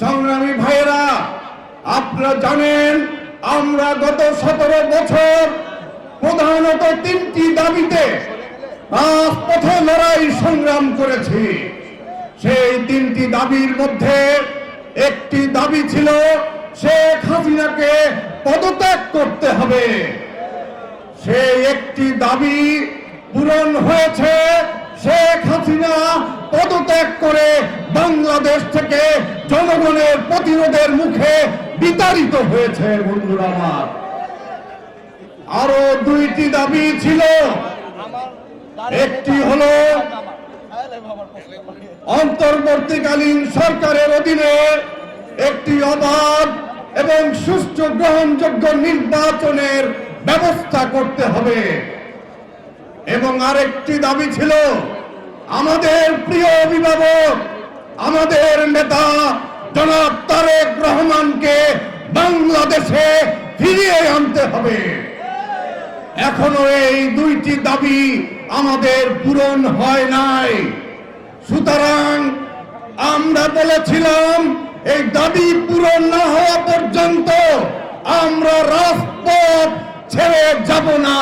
সংগ্রামী ভাইয়েরা, আপনারা জানেন, আমরা গত সতেরো বছর প্রধানত তিনটি দাবিতে রাজপথে লড়াই সংগ্রাম করেছি। সেই তিনটি দাবির মধ্যে একটি দাবি ছিল, শেখ হাসিনাকে পদত্যাগ করতে হবে। সেই একটি দাবি পূরণ হয়েছে হাসিনা পদত্যাগ করে বাংলাদেশ থেকে জনগণের প্রতিরোধের মুখে বিতাড়িত হয়েছে, বন্ধুরা আমার। আরও দুইটি দাবি ছিল। একটি হলো, অন্তর্বর্তীকালীন সরকারের অধীনে একটি অবাধ এবং সুষ্ঠু গ্রহণযোগ্য নির্বাচনের ব্যবস্থা করতে হবে। এবং আরেকটি দাবি ছিল আমাদের প্রিয় অভিভাবক, আমাদের নেতা জনাব তারেক রহমানকে বাংলাদেশে ফিরিয়ে আনতে হবে। এখনও এই দুইটি দাবি আমাদের পূরণ হয় নাই। সুতরাং আমরা বলেছিলাম, এই দাবি পূরণ না হওয়া পর্যন্ত আমরা রাজপথ ছেড়ে যাব না।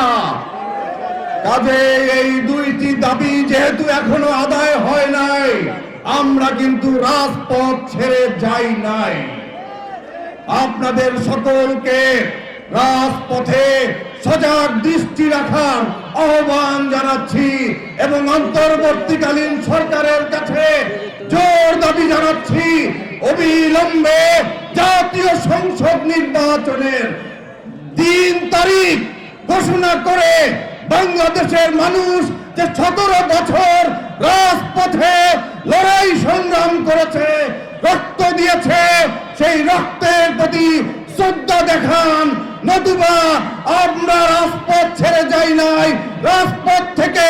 কাজে এই দাবি যেহেতু এখনও আদায় হয় নাই, আমরা কিন্তু রাজপথ ছেড়ে যাই নাই। আপনাদের সকলকে রাজপথে সজাগ দৃষ্টি রাখার আহ্বান জানাচ্ছি এবং অন্তর্বর্তীকালীন সরকারের কাছে জোর দাবি জানাচ্ছি, অবিলম্বে জাতীয় সংসদ নির্বাচনের দিন তারিখ ঘোষণা করে বাংলাদেশের মানুষ যে সতেরো বছর রাজপথে লড়াই সংগ্রাম করেছে, রক্ত দিয়েছে, সেই রক্তের প্রতি শ্রদ্ধা দেখান। নতুবা আমরা রাজপথ ছেড়ে যাই নাই। রাজপথ থেকে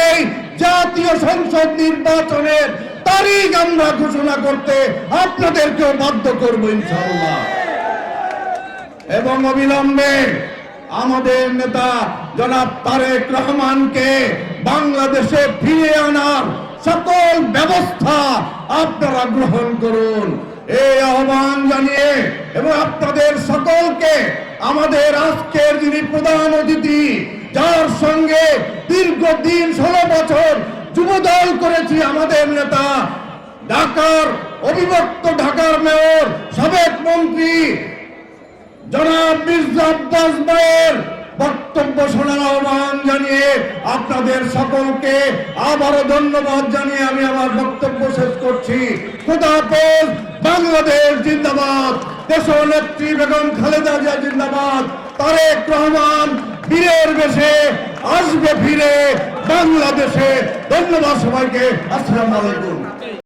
জাতীয় সংসদ নির্বাচনের তারিখ আমরা ঘোষণা করতে আপনাদেরকেও বাধ্য করব ইনশাআল্লাহ। এবং অবিলম্বে আমাদের নেতা জনাব তারেক রহমানকে বাংলাদেশে ফিরে আনার সকল ব্যবস্থা আপনারা গ্রহণ করুন। এই আহ্বান জানিয়ে এবং আপনাদের সকলকে আমাদের আজকের যিনি প্রধান অতিথি, যার সঙ্গে দীর্ঘদিন ষোলো বছর যুবদল করেছি আমাদের নেতা, ঢাকার অবিভক্ত ঢাকার মেয়র, সাবেক মন্ত্রী জনাব বক্তব্য শোনার আহ্বান জানিয়ে আপনাদের সকলকে আবারও ধন্যবাদ জানিয়ে আমি আমার বক্তব্য শেষ করছি। খুদাফেজ বাংলাদেশ জিন্দাবাদ। দেশ নেত্রী বেগম খালেদা জিয়া জিন্দাবাদ। তারেক রহমান বীরের বেশে আসবে ফিরে বাংলাদেশে। ধন্যবাদ সবাইকে। আসসালামু আলাইকুম।